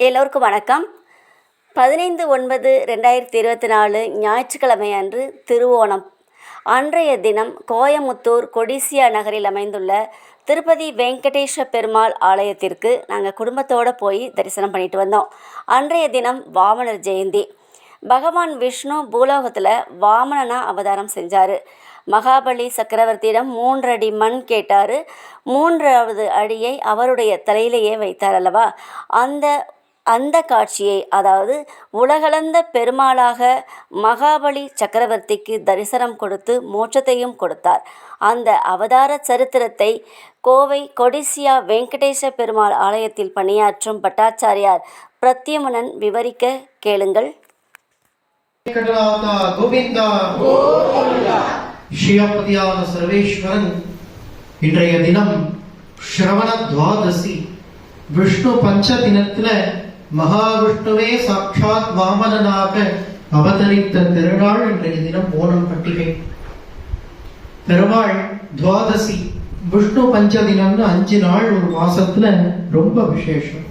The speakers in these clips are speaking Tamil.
எல்லோருக்கும் வணக்கம். பதினைந்து ஒன்பது ரெண்டாயிரத்தி இருபத்தி நாலு ஞாயிற்றுக்கிழமை அன்று திருவோணம். அன்றைய தினம் கோயமுத்தூர் கொடிசியா நகரில் அமைந்துள்ள திருப்பதி வெங்கடேஷ பெருமாள் ஆலயத்திற்கு நாங்கள் குடும்பத்தோடு போய் தரிசனம் பண்ணிட்டு வந்தோம். அன்றைய தினம் வாமனர் ஜெயந்தி. பகவான் விஷ்ணு பூலோகத்தில் வாமனனா அவதாரம் செஞ்சார். மகாபலி சக்கரவர்த்தியிடம் மூன்றடி மண் கேட்டார். மூன்றாவது அடியை அவருடைய தலையிலேயே வைத்தார் அல்லவா? அந்த அந்த காட்சியை அதாவது உலகளந்த பெருமாளாக மகாபலி சக்கரவர்த்திக்கு தரிசனம் கொடுத்து மோட்சத்தையும் கொடுத்தார். அந்த அவதார சரித்திரத்தை கோவை கொடிசியா வெங்கடேச பெருமாள் ஆலயத்தில் பணியாற்றும் பட்டாச்சாரியார் பிரத்யமனன் விவரிக்க கேளுங்கள். ஸ்ரீயப்பதியான சர்வேஸ்வரன். இன்றைய தினம் ஸ்ரவண துவாதசி. விஷ்ணு பஞ்ச தினத்துல மகாவிஷ்ணுவே சாட்சாத் வாமனனாக அவதரித்த திருநாள் இன்றைய தினம் ஓணம் பண்டிகை பெருமாள் துவாதசி விஷ்ணு பஞ்சதினம்னு அஞ்சு நாள் ஒரு மாசத்துல ரொம்ப விசேஷம்.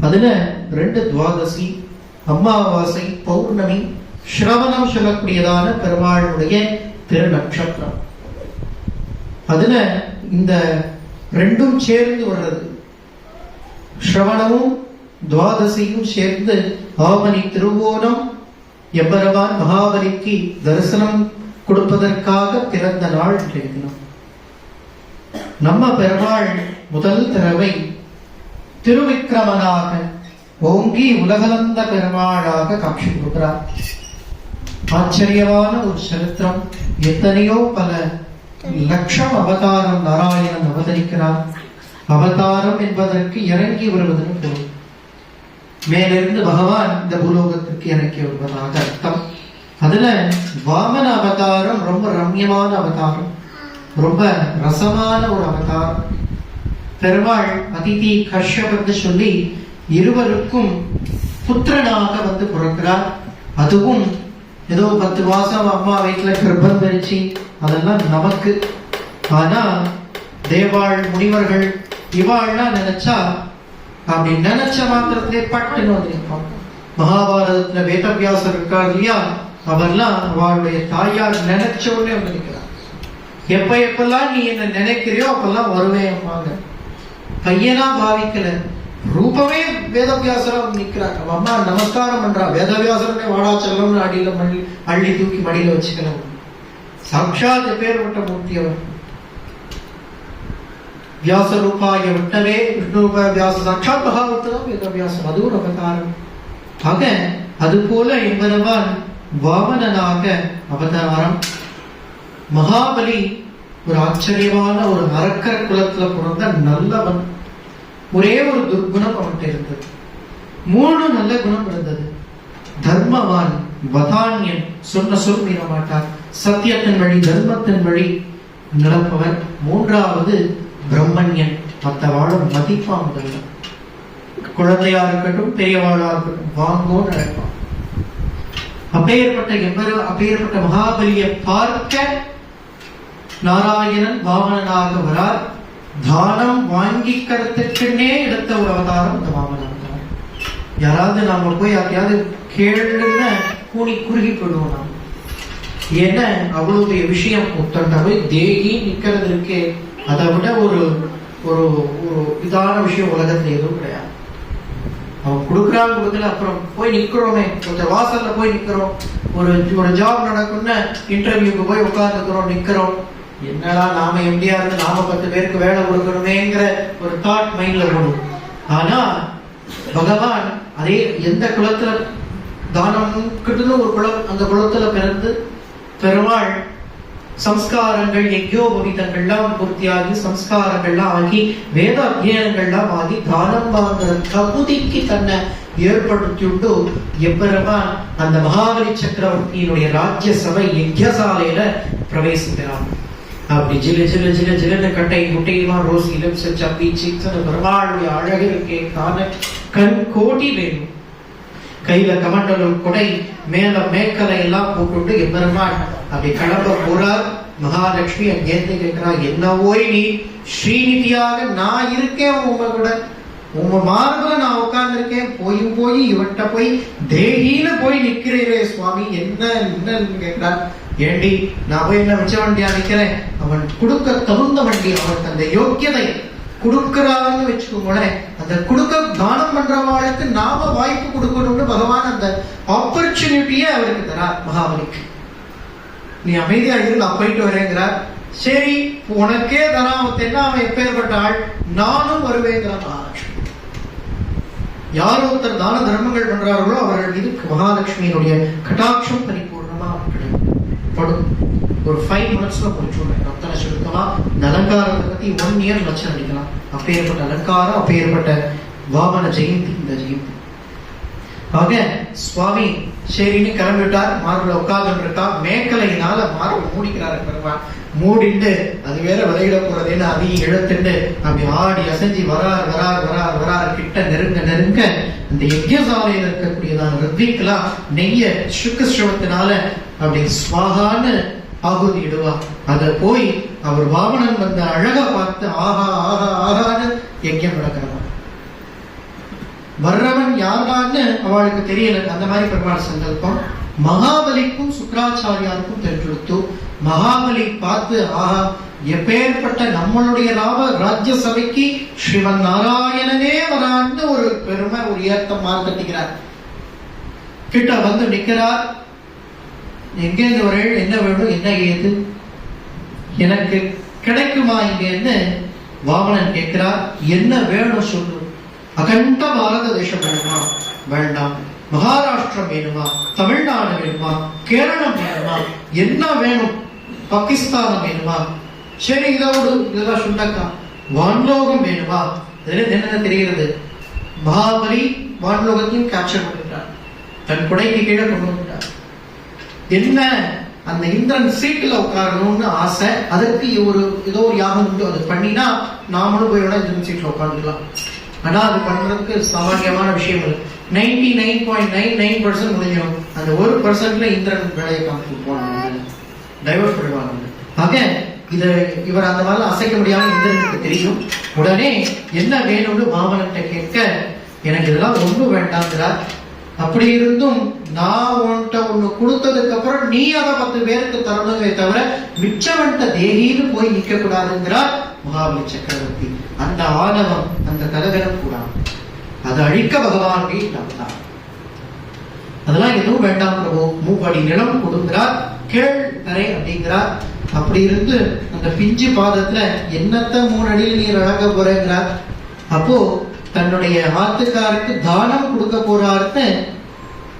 அதுல ரெண்டு துவாதசி அம்மாவாசை பௌர்ணமி ஸ்ரவணம் சொல்லக்கூடியதான பெருமாளுடைய திருநட்சத்திரம் அதுல இந்த ரெண்டும் சேர்ந்து வர்றது. ஸ்ரவணமும் துவாதசியும் சேர்ந்து ஆவணி திருவோணம் எம்பரவான் மகாபலிக்கு தரிசனம் கொடுப்பதற்காக பிறந்த நாள் இன்றைய தினம் நம்ம பெருமாள் முதல் தடவை திருவிக்கிரமனாக ஓங்கி உலகலந்த பெருமாளாக காட்சி கொடுக்கிறார். ஆச்சரியமான ஒரு சரித்திரம். எத்தனையோ பல லட்சம் அவதாரம் நாராயணன் அவதரிக்கிறார். அவதாரம் என்பதற்கு இறங்கி வருவதற்கு பொருள் மேலிருந்து பகவான் இந்த பூலோகத்திற்கு எனக்கு வருவதாக அர்த்தம். அதுல வாமன அவதாரம் ரொம்ப ரம்யமான அவதாரம் ரொம்ப ரசமான ஒரு அவதாரம். பெருமாள் அதிதி கஷ்யப் சொல்லி இருவருக்கும் புத்திரனாக வந்து பிறக்கிறார். அதுவும் ஏதோ பத்து மாசம் அம்மா வீட்டில் கர்ப்பம் தரிச்சு அதெல்லாம் நமக்கு. ஆனா தேவாள் முனிவர்கள் இவாள்லாம் நினைச்சா அப்படி நினைச்ச மாத்திரத்திலே பட்டுன்னு வந்திருப்பான் மகாபாரதத்துல வேதவியாசர் இருக்கார் இல்லையா அவர்லாம் அவளுடைய தாயார் நினைச்ச உடனே வந்திருக்கிறார் எப்ப எப்பெல்லாம் நீ என்ன நினைக்கிறியோ அப்பெல்லாம் வருவேன் அம்மாங்க பையனா பாவிக்கல ரூபமே வேதவியாசரா நிக்கிறாங்க அம்மா நமஸ்காரம் பண்றா வேதவியாசரனே வாடா செல்லம்னு அடியில மண்ணி அள்ளி தூக்கி மடியில வச்சுக்கலாம் சாட்சாத் பேர்பட்ட மூர்த்தி அவர் வியாச ரூபாய விட்டவே விஷ்ணுரூப வியாச சாட்சாத் மகாபுத்தரம் வேதவியாசம் அது ஒரு அவதாரம் ஆக அது போல எம்பெருமான் வாமனனாக அவதாரம் மகாபலி ஒரு ஆச்சரியமான ஒரு அரக்கர குலத்துல பிறந்த நல்லவன். ஒரே ஒரு துர்குணம் அவன்கிட்ட இருந்தது. மூணு நல்ல குணம் இருந்தது. தர்மவான் வதான்யன் சொன்ன சொல் மீற மாட்டார் சத்தியத்தின் வழி தர்மத்தின் வழி நடப்பவர் மூன்றாவது பிரம்மண்யன் மற்றவாளும் வாழும் முதல்ல குழந்தையா இருக்கட்டும் பெரியவாளா இருக்கட்டும் வாங்கோ நடப்பான். அப்பேற்பட்ட எவ்வளவு அப்பேற்பட்ட மகாபலியை பார்க்க நாராயணன் வாமனனாக வரார். தானம் வாங்கிக்கிறதுக்குன்னே எடுத்த ஒரு அவதாரம் இந்த வாமன யாராவது நாம போய் யாரையாவது கேளுன்னு கூணி குறுகி போயிடுவோம் நாம். ஏன்னா அவ்வளவு விஷயம் ஒருத்தன்ட்ட தேகி நிக்கிறது இருக்கே அதை விட ஒரு ஒரு ஒரு இதான விஷயம் உலகத்துல எதுவும் கிடையாது. அவன் கொடுக்குறாங்க கொடுக்கல அப்புறம் போய் நிக்கிறோமே. ஒருத்தர் வாசல்ல போய் நிக்கிறோம். ஒரு ஒரு ஜாப் நடக்கும்னு இன்டர்வியூக்கு போய் உட்கார்ந்துக்கிறோம் நிக்கிறோம். என்னடா நாம எப்படியா இருந்து நாம பத்து பேருக்கு வேலை கொடுக்கணுமேங்கிற ஒரு தாட் மைண்ட்ல ஓடும் ஆனா பகவான் அதே எந்த குளத்துல தானம் கிட்டுன்னு ஒரு குளம் அந்த குளத்துல பிறந்து பெருமாள் சம்ஸ்காரங்கள் யஜ்யோபவிதங்கள்லாம் பூர்த்தியாகி சம்ஸ்காரங்கள்லாம் ஆகி வேத அத்தியனங்கள்லாம் ஆகி தானம் வாங்குற தகுதிக்கு தன்னை ஏற்படுத்திவிட்டு எப்பெருமான் அந்த மகாபலி சக்கரவர்த்தியினுடைய ராஜ்ய சபை யஜ்யசாலையில பிரவேசிக்கிறான். அப்படி ஜில ஜில ஜில ஜிலுன்னு கட்டை முட்டையுமா ரோஸ் இலம்ச சப்பி சிக்ஸ் பெருமாளுடைய அழகு இருக்கே காண கண் கோடி வேணும். கையில கமண்டலம் கொடை மேல மேக்கலை எல்லாம் போட்டுட்டு எம்பெருமான் அப்படி கடம்ப போறார். மகாலட்சுமி அங்கேருந்து கேட்கிறா என்ன ஓய் நீ? ஸ்ரீநிதியாக நான் இருக்கேன் உங்க கூட உங்க மார்பில் நான் உட்கார்ந்திருக்கேன். போயும் போய் இவட்ட போய் தேகின்னு போய் நிக்கிறீரே சுவாமி. என்ன என்னன்னு கேட்கிறார் ஏண்டி நான் போய் என்ன மிச்ச வண்டியா நிக்கிறேன்? அவன் கொடுக்க தகுந்த வண்டி அவனுக்கு அந்த யோக்கியதை கொடுக்கிறான்னு வச்சுக்கோங்களேன். அந்த கொடுக்க தானம் பண்றவாளுக்கு நாம வாய்ப்பு கொடுக்கணும்னு பகவான் அந்த ஆப்பர்ச்சுனிட்டியை அவருக்கு தரார் மகாபலிக்கு. நீ அமைதியா இருந்து நான் போயிட்டு வரேங்கிறார். சரி உனக்கே தராமத்தேன்னா அவன் எப்பேற்பட்ட ஆள்? நானும் வருவேங்கிறான் மகாலட்சுமி. யார் ஒருத்தர் தான தர்மங்கள் பண்றார்களோ அவர்கள் மீது மகாலட்சுமியினுடைய கட்டாட்சம் பரிபூர்ணமா அவர்களுக்கு படும். ஒரு ஃபைவ் மினிட்ஸ்ல முடிச்சுடுறேன் ரத்தன சுருக்கமா இந்த அலங்காரத்தை பத்தி ஒன் இயர் லட்சம் அடிக்கலாம் அப்பேற்பட்ட அலங்காரம் அப்பேற்பட்ட வாமன ஜெயந்தி இந்த ஜெயந்தி. ஆக சுவாமி சரின்னு கிளம்பிட்டார். மார்பில் உட்கார்ந்து இருக்கா. மேக்கலையினால மார்பு மூடிக்கிறாரு பெருமாள். மூடிண்டு அது வேற விளையிட போறதுன்னு அதையும் இழுத்துண்டு அப்படி ஆடி அசைஞ்சு வரார் வரார் வரார் வரார் கிட்ட நெருங்க நெருங்க இந்த யஜ்யசாலையில் இருக்கக்கூடியதான் ரித்விக்கெல்லாம் நெய்ய சுக்கு ஸ்ரவத்தினால அப்படி ஸ்வாகான்னு ஆகுதி இடுவா. அத போய் அவர் வாமனன் வந்த அழகா பார்த்து ஆஹா ஆஹா ஆகான்னு யஜ்யம் நடக்கிறவா வர்றவன் யார்தான்னு அவளுக்கு தெரியல. அந்த மாதிரி பெருமாள் சங்கல்பம் மகாபலிக்கும் சுக்கராச்சாரியாருக்கும் தெரிஞ்சுடுத்து மகாபலி பார்த்து ஆஹா எப்பேற்பட்ட நம்மளுடைய ராவ ராஜ்ய சபைக்கு ஸ்ரீமன் நாராயணனே வரான்னு ஒரு பெருமை ஒரு ஏத்தம் மார்க்கட்டிக்கிறார். கிட்ட வந்து நிற்கிறார் எங்கேருந்து வரேன்? என்ன வேணும்? என்ன ஏது? எனக்கு கிடைக்குமா இங்கேன்னு வாமனன் கேட்கிறார். என்ன வேணும் சொல்லு. அகண்ட பாரத தேசம் வேணுமா? வேண்டாம். மகாராஷ்டிரம் வேணுமா? தமிழ்நாடு வேணுமா? கேரளம் வேணுமா? என்ன வேணும்? பாகிஸ்தான் வேணுமா? சரி இதோடு இதெல்லாம் சுண்டக்கா வான்லோகம் வேணுமா? என்ன தெரிகிறது? மகாபலி வான்லோகத்தையும் கேப்சர் பண்ணிட்டார் தன் குடைக்கு கீழே கொண்டு என்ன அந்த இந்திரன் சீட்டுல உட்காரணும்னு ஆசை அதற்கு ஒரு ஏதோ ஒரு யாகம் உண்டு. அது பண்ணினா நாமளும் போய் வேணா இந்திரன் சீட்ல உட்காந்துக்கலாம் ஆனா அது பண்றதுக்கு சாமானியமான விஷயம் இல்லை ninety nine point nine nine percent முடிஞ்சிடும். அந்த ஒரு பர்சன்ட்ல இந்திரன் வேலையை காமிச்சு போனாங்க. டைவர்ட் பண்ணுவாங்க ஆக இத இவர் அந்த மாதிரி அசைக்க முடியாம இந்திரனுக்கு தெரியும். உடனே என்ன வேணும்னு மாமனன்ட்ட கேட்க எனக்கு இதெல்லாம் ஒண்ணும் வேண்டாங்கிறார் அப்படி இருந்தும் நான் உன்கிட்ட ஒண்ணு கொடுத்ததுக்கு அப்புறம் நீ அதை பத்து பேருக்கு தரணுமே தவிர மிச்சவன்ட்ட தேகின்னு போய் நிக்க கூடாதுங்கிறார் மகாபலி சக்கரவர்த்தி. அந்த ஆணவம் அந்த கலகரம் கூடாது அதை அழிக்க பகவான் நம்பினார் அதெல்லாம் எதுவும் வேண்டாம் பிரபு. மூவடி நிலம் கொடுங்கிறார் கேள் தரை அப்படிங்கிறார். அப்படி இருந்து அந்த பிஞ்சு பாதத்துல என்னத்த மூணு அடியில் நீர் அழக போறேங்கிறார். அப்போ தன்னுடைய ஆத்துக்காருக்கு தானம் கொடுக்க போறாருன்னு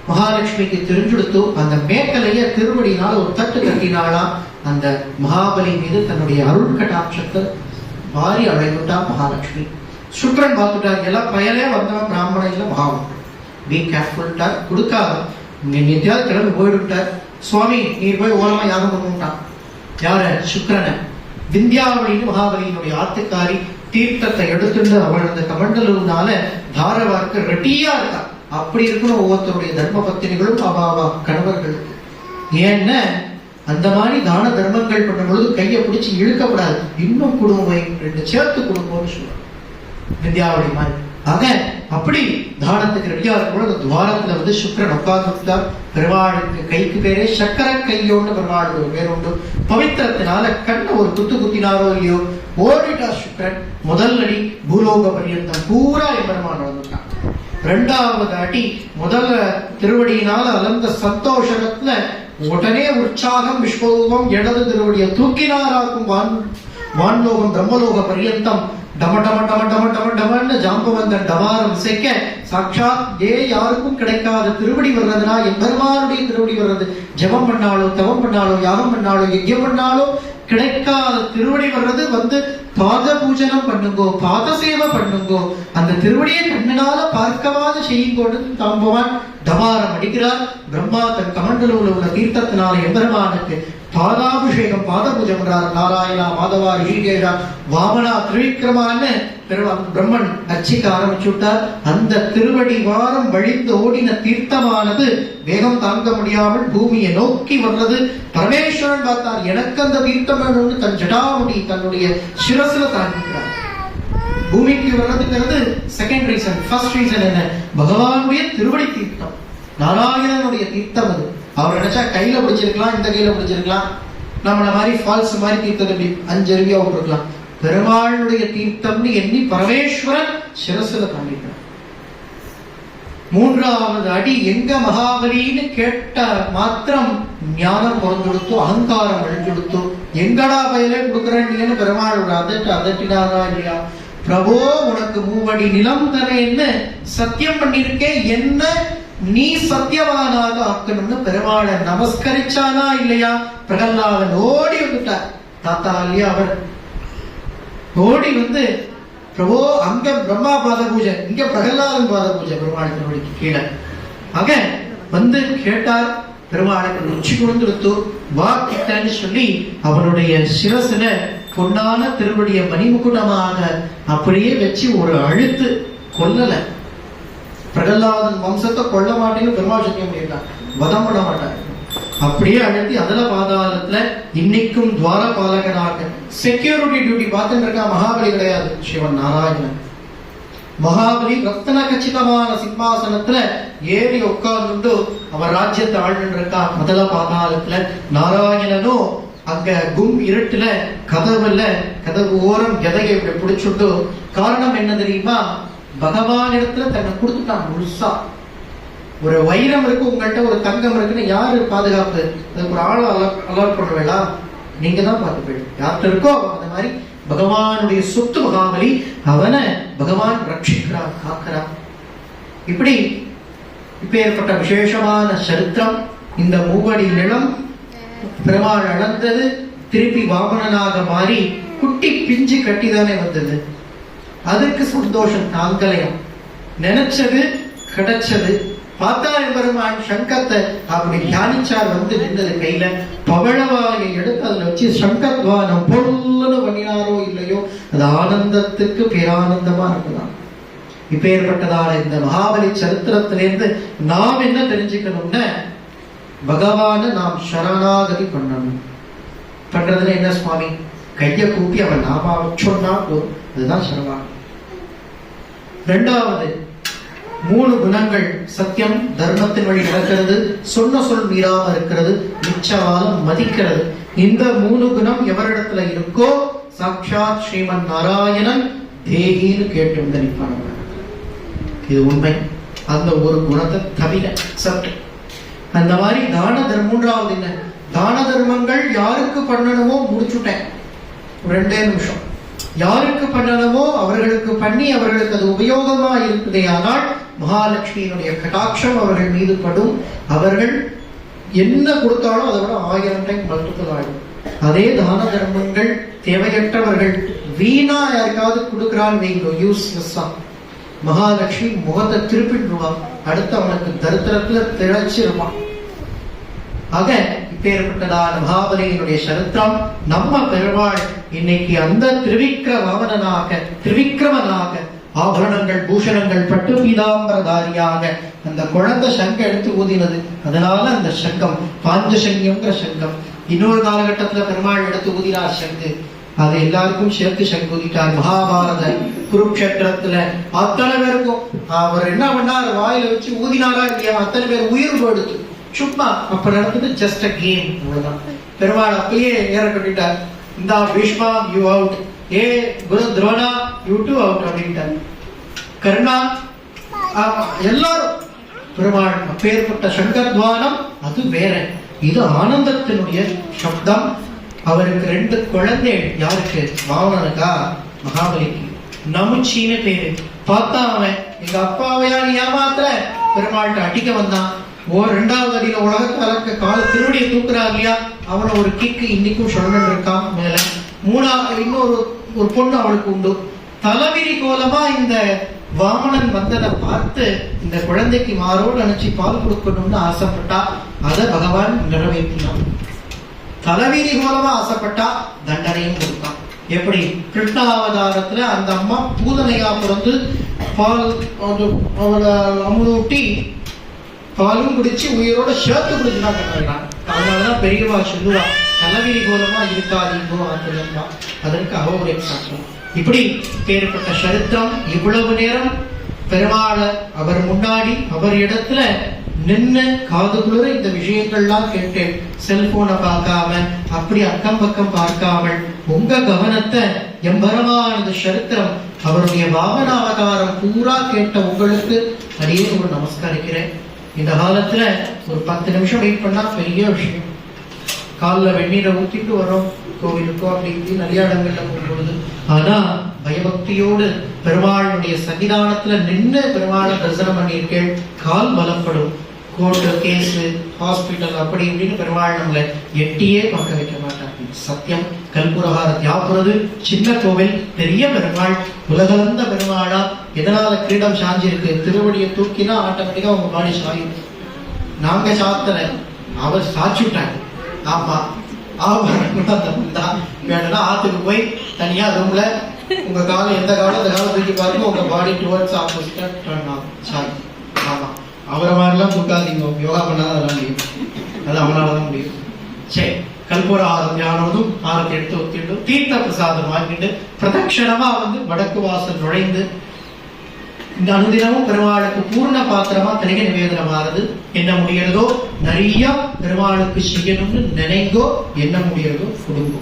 மகாலட்சுமிக்கு தெரிஞ்சுடுத்து அந்த மேக்கலைய திருவடியினால் ஒரு தட்டு கட்டினாலாம் அந்த மகாபலி மீது தன்னுடைய அருள் கட்டாட்சத்தை வாரி அழைத்துட்டா மகாலட்சுமி. சுக்ரன் பார்த்துட்டார் எல்லாம் பயலே வந்தவன் பிராமணன் இல்லை மகாபலி. பி கேர்ஃபுல்ட்டார் கொடுக்காத. நீ நித்தியாவது கிளம்பி போயிடுட்டார் சுவாமி நீ போய் ஓரமா யாகம் பண்ணுட்டான் யார? சுக்கரனை. விந்தியாவளின்னு மகாபலியினுடைய ஆத்துக்காரி. தீர்த்தத்தை எடுத்துட்டு அவள் அந்த கமண்டலூனால தாரவார்க்க ரெட்டியா இருக்கா அப்படி இருக்கணும் ஒவ்வொருத்தருடைய தர்ம பத்தினிகளும் அவ கணவர்களுக்கு. ஏன்னா அந்த மாதிரி தான தர்மங்கள் பண்ணும் பொழுது கையை பிடிச்சி இழுக்கப்படாது இன்னும் குடும்பம் ரெண்டு சேர்த்து குடும்பம்னு சொல்லுவாங்க வித்யாவளி மாதிரி. ஆக அப்படி தானத்துக்கு ரெடியா இருக்கும் அந்த துவாரத்துல வந்து சுக்கரன் உட்கார்ந்துட்டார் பெருமாளுக்கு கைக்கு பேரே சக்கர கையோன்னு பெருமாளுக்கு ஒரு பேர் உண்டு. பவித்திரத்தினால கண்ணை ஒரு குத்து குத்தினாரோ இல்லையோ ஓடிட்டார் சுக்கரன் முதல் அடி பூலோக பரியந்தம் பூரா எம்பெருமான் வந்துட்டான் ரெண்டாவது அடி முதல்ல திருவடியினால் அலந்த சந்தோஷத்துல உடனே உற்சாகம் விஸ்வரூபம் இடது திருவடியை தூக்கினாராக்கும் வான் வான்லோகம் பிரம்மலோக பரியந்தம். டம டம டம டம டம டமன்னு ஜாம்பவந்தன் டமாரம் சேர்க்க சாட்சாத் ஏ யாருக்கும் கிடைக்காத திருவடி வர்றதுனா எம்பெருமானுடைய திருவடி வர்றது. ஜபம் பண்ணாலோ தவம் பண்ணாலோ யாகம் பண்ணாலோ யஜ்யம் பண்ணாலோ கிடைக்காத திருவடி வர்றது வந்து பாத பூஜனம் பண்ணுங்கோ பாத சேவை பண்ணுங்கோ. அந்த திருவடியை கண்ணனால பார்க்கவாத செய்யுங்கோடு தாம்பவான் தபாரம் அடிக்கிறார். பிரம்மா தன் கமண்டலூல உள்ள தீர்த்தத்தினால எம்பெருமானுக்கு பாதாபிஷேகம் பாத பூஜை நாராயணா மாதவா ரிஷிகேஷா வாமனா திரிவிக்ரமான்னு பிரம்மன் அர்ச்சிக்க ஆரம்பிச்சு விட்டார். அந்த திருவடி வாரம் வழிந்து ஓடின தீர்த்தமானது வேகம் தாங்க முடியாமல் பூமியை நோக்கி வர்றது. பரமேஸ்வரன் பார்த்தார் எனக்கு அந்த தீர்த்தம் வேணும்னு தன் ஜடாமுடி தன்னுடைய சிரசுல தாங்கிக்கிறார். பூமிக்கு வர்றதுங்கிறது செகண்ட் ரீசன் ஃபர்ஸ்ட் ரீசன் என்ன? பகவானுடைய திருவடி தீர்த்தம். நாராயணனுடைய தீர்த்தம் அது. அவர் நினைச்சா கையில பிடிச்சிருக்கலாம் இந்த கையில பிடிச்சிருக்கலாம். நம்மள மாதிரி ஃபால்ஸ் மாதிரி தீர்த்தத்தை அஞ்சு அருவியா விட்டுருக்கலாம் பெருமாளுடைய தீர்த்தம்னு எண்ணி பரமேஸ்வரன் சிரசுல பண்ணிட்டார் மூன்றாவது அடி எங்க மகாபலின்னு கேட்ட மாத்திரம் ஞானம் பிறந்துடுத்து அகங்காரம் அழிஞ்சுடுத்து எங்கடா பயிலே கொடுக்குறேன்னு பெருமாள் அதட்டு அதட்டினாரா இல்லையா? பிரபோ உனக்கு மூவடி நிலம் தரேன்னு சத்தியம் பண்ணிருக்கேன் என்ன நீ சத்தியவானாக ஆக்கணும்னு பெருமாளை நமஸ்கரிச்சானா இல்லையா? பிரகல்லாதன் ஓடி வந்துட்டார். தாத்தா இல்லையா அவர்? ஓடி வந்து பிரபு அங்க பிரம்மா பாத பூஜை இங்க பிரகல்லாதன் பாத பூஜை பெருமாள் திருவடிக்கு கீழே. ஆக வந்து கேட்டார். பெருமாளுக்கு உச்சி கொடுத்துருத்து வா கிட்டன்னு சொல்லி அவனுடைய சிரசுல பொன்னான திருவடிய மணிமுகுடமாக அப்படியே வச்சு ஒரு அழுத்து கொல்லலை. பிரகலாதன் வம்சத்தை கொல்ல மாட்டேன்னு பெருமாள் சொல்ல வதம் பண்ண மாட்டார். அப்படியே அழுத்தி அதல பாதாளத்துல இன்னைக்கும் துவார பாலகனாக செக்யூரிட்டி டியூட்டி பார்த்துட்டு இருக்கா மகாபலி கிடையாது. சிவன் நாராயணன். மகாபலி ரத்தன கச்சிதமான சிம்மாசனத்துல ஏறி உட்கார்ந்துட்டு அவர் ராஜ்யத்தை ஆழ்ந்து இருக்கா முதல பாதாளத்துல நாராயணனும் அங்க கும் இருட்டுல கதவுல கதவு ஓரம் எதையை இப்படி பிடிச்சுட்டு காரணம் என்ன தெரியுமா? பகவான் இடத்துல தன்னை கொடுத்துட்டான் முழுசா. ஒரு வைரம் இருக்கு உங்கள்கிட்ட ஒரு தங்கம் இருக்குன்னு யாரு பாதுகாப்பு? அதுக்கு ஒரு ஆளை அலாட் பண்ண வேண்டாம் நீங்க தான் பார்த்து போயிடும் யார்கிட்ட இருக்கோ அந்த மாதிரி பகவானுடைய சொத்து மகாபலி அவனை பகவான் ரட்சிக்கிறான் காக்கிறான் இப்படி இப்பேற்பட்ட விசேஷமான சரித்திரம் இந்த மூவடி நிலம் பெருமாள் அளந்தது திருப்பி வாமனனாக மாறி குட்டி பிஞ்சு கட்டிதானே வந்தது. அதுக்கு சந்தோஷம் தாங்கலையும் நினைச்சது கிடைச்சது. பார்த்தா பெருமான் சங்கத்தை அப்படி தியானிச்சார் வந்து நின்றது கையில. பவழவாயை எடுத்து அதுல வச்சு சங்கத்வானம் பொருள்னு பண்ணினாரோ இல்லையோ அது ஆனந்தத்துக்கு பேரானந்தமா இருக்கலாம் இப்பேற்பட்டதான இந்த மகாபலி சரித்திரத்திலேருந்து நாம் என்ன தெரிஞ்சுக்கணும்னா பகவானை நாம் சரணாகதி பண்ணணும். பண்றதுல என்ன சுவாமி? கையை கூப்பி அவன் நாமா சொன்னா போதும். அதுதான் சரணாகதி. ரெண்டாவது மூணு குணங்கள் சத்தியம் தர்மத்தின் வழி நடக்கிறது சொன்ன சொல் மீறாம இருக்கிறது மிச்சவாலம் மதிக்கிறது. இந்த மூணு குணம் எவரிடத்துல இருக்கோ சாட்சாத் ஸ்ரீமன் நாராயணன் தேகின்னு கேட்டு நினைப்பான் இது உண்மை. அந்த ஒரு குணத்தை தவிர சற்று அந்த மாதிரி தான தர்மம் மூன்றாவது என்ன? தான தர்மங்கள் யாருக்கு பண்ணணுமோ முடிச்சுட்டேன். ரெண்டே நிமிஷம். யாருக்கு பண்ணணுமோ அவர்களுக்கு பண்ணி அவர்களுக்கு அது உபயோகமா இருக்குதே ஆனால் மகாலட்சுமியினுடைய கடாட்சம் அவர்கள் மீது படும். அவர்கள் என்ன கொடுத்தாலும் அதை விட ஆயிரம் டைம் மல்டிபிள் அதே தான தர்மங்கள் தேவையற்றவர்கள் வீணா யாருக்காவது கொடுக்குறான்னு வைங்க யூஸ்லெஸ்ஸா மகாலட்சுமி முகத்தை திருப்பிடுவான் அடுத்து அவனுக்கு தரித்திரத்துல திளைச்சிருவான் ஆக இப்பேற்பட்டதான மகாபலியினுடைய சரித்திரம் நம்ம பெருமாள் இன்னைக்கு அந்த திருவிக்கிர வாமனனாக திருவிக்கிரமனாக ஆபரணங்கள் பூஷணங்கள் பட்டு பீதாம்பரதாரியாக அந்த குழந்தை சங்கம் எடுத்து ஊதினது. அதனால அந்த சங்கம் பாஞ்சசங்கியம்ங்கிற சங்கம். இன்னொரு காலகட்டத்துல பெருமாள் எடுத்து ஊதினார் சங்கு. அது எல்லாருக்கும் சேர்த்து சங்கு ஊதிட்டார். மகாபாரத குருக்ஷேத்திரத்துல அத்தனை பேருக்கும். அவர் என்ன பண்ணார்? வாயில வச்சு ஊதினாரா இல்லையா? அத்தனை பேர் உயிர் போடுது சும்மா அப்ப நடந்தது ஜஸ்ட் அ கேம் அவ்வளவுதான் பெருமாள் அப்பயே ஏற கட்டிட்டார். இந்தா Bhishma you out A Guru Drona you too out அப்படின்ட்டார். கருணா ஆமா, எல்லாரும். பெருமாள் அப்பேற்பட்ட துவானம் அது வேற. இது ஆனந்தத்தினுடைய சப்தம். அவருக்கு ரெண்டு குழந்தை. யாருக்கு? வாமனனுக்கா மகாபலிக்கு. நமுச்சின்னு பேரு. பார்த்தா அவன். எங்க அப்பாவையா நீ ஏமாத்துற? பெருமாள்கிட்ட அடிக்க வந்தான். ஓ ரெண்டாவது அடியில உலகத்தை அளக்க கால திருவடியை தூக்குறா இல்லையா? அவனை ஒரு கிக்கு இன்னைக்கும் சொல்லணும் இருக்கான் மேல. மூணாவது இன்னொரு ஒரு பொண்ணு அவளுக்கு உண்டு. தலைவிரி கோலமா இந்த வாமனன் வந்ததை பார்த்து இந்த குழந்தைக்கு மாறோடு நினைச்சு பால் கொடுக்கணும்னு ஆசைப்பட்டா அதை பகவான் நிறைவேற்றினான். தலைவிரி மூலமா ஆசைப்பட்டா தண்டனையும் கொடுத்தான். எப்படி? கிருஷ்ணாவதாரத்துல அந்த அம்மா பூதனையா பிறந்து பால் அமுதூட்டி பாலும் குடிச்சு உயிரோட சேர்த்து குடிச்சுதான் கட்டாங்க அதனாலதான் பெரியவா சொல்லுவா தலைவிரி கோலமா இருக்காதீங்கோ ஆத்திரமா அதற்கு அவ ஒரு இப்படி பேர்பட்ட சரித்திரம் இவ்வளவு நேரம் பெருமாளை அவர் முன்னாடி அவர் இடத்துல நின்று காது குளிர இந்த விஷயங்கள்லாம் கேட்டேன். செல்போனை பார்க்காம அப்படி அக்கம் பக்கம் பார்க்காமல் உங்க கவனத்தை எம்பரமானது சரித்திரம் அவருடைய வாமனாவதாரம் பூரா கேட்ட உங்களுக்கு அடியே ஒரு நமஸ்கரிக்கிறேன். இந்த காலத்துல ஒரு பத்து நிமிஷம் வெயிட் பண்ணா பெரிய விஷயம். காலில் வெந்நீரை ஊத்திட்டு வரோம். கோவிலுக்கோ அப்படி நிறைய இடங்கள்ல போகும்பொழுது. ஆனா பயபக்தியோடு பெருமாளுடைய சன்னிதானத்துல நின்று பெருமாளை தரிசனம் பண்ணியிருக்கேன். கால் பலப்படும். கோர்ட்டு கேஸ் ஹாஸ்பிட்டல் அப்படி இப்படின்னு பெருமாள் நம்மளை எட்டியே பார்க்க வைக்க மாட்டாங்க சத்தியம் கல்புரகார தியாபுரது சின்ன கோவில் பெரிய பெருமாள் உலகலந்த பெருமாளா எதனால கிரீடம் சாஞ்சிருக்கு? திருவடியை தூக்கினா ஆட்டோமேட்டிக்கா உங்க பாடி சாயும். நாங்க சாத்தல அவர் சாச்சுட்டாங்க ஆமா. வேணும்னா ஆத்துக்கு போய் தனியா ரூம்ல உங்க காலம் எந்த காலம் அந்த காலம் தூக்கி பாருங்க உங்க பாடி டுவர்ட்ஸ் ஆப்போசிட்டா டர்ன் ஆகும் சாரி ஆமா. அவரை மாதிரிலாம் தூக்காதீங்க. யோகா பண்ணாதான் அதெல்லாம் முடியும். அது அவனால தான் முடியும். சரி கல்பூர ஆரத்தி ஆனதும் ஆரத்தி எடுத்து ஒத்திட்டு தீர்த்த பிரசாதம் வாங்கிட்டு பிரதட்சணமா வந்து வடக்கு வாசல் நுழைந்து இந்த அனுதினமும் பெருமாளுக்கு பூர்ண பாத்திரமா திரைய நிவேதனமானது என்ன முடியறதோ நிறைய பெருமாளுக்கு செய்யணும்னு நினைங்கோ என்ன முடியறதோ கொடுங்கோ.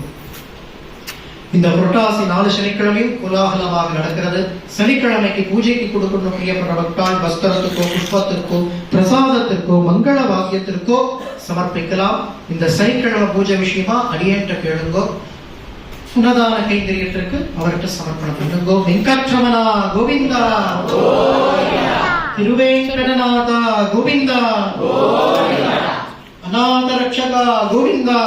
இந்த புரட்டாசி நாலு சனிக்கிழமையும் கோலாகலமாக நடக்கிறது. சனிக்கிழமைக்கு பூஜைக்கு கொடுக்கணும் பிரியப்பட்ட பக்தால் வஸ்திரத்துக்கோ புஷ்பத்திற்கோ பிரசாதத்திற்கோ மங்கள வாக்கியத்திற்கோ சமர்ப்பிக்கலாம். இந்த சனிக்கிழமை பூஜை விஷயமா அடியேற்ற கேளுங்கோ. புனதான கைங்கரியத்திற்கு அவர்கிட்ட சமர்ப்பணம். பண்ணுங்கோ வெங்கட்ரமணா கோவிந்தா. திருவேங்கடநாதா கோவிந்தா. அநாத ரட்சகா கோவிந்தா.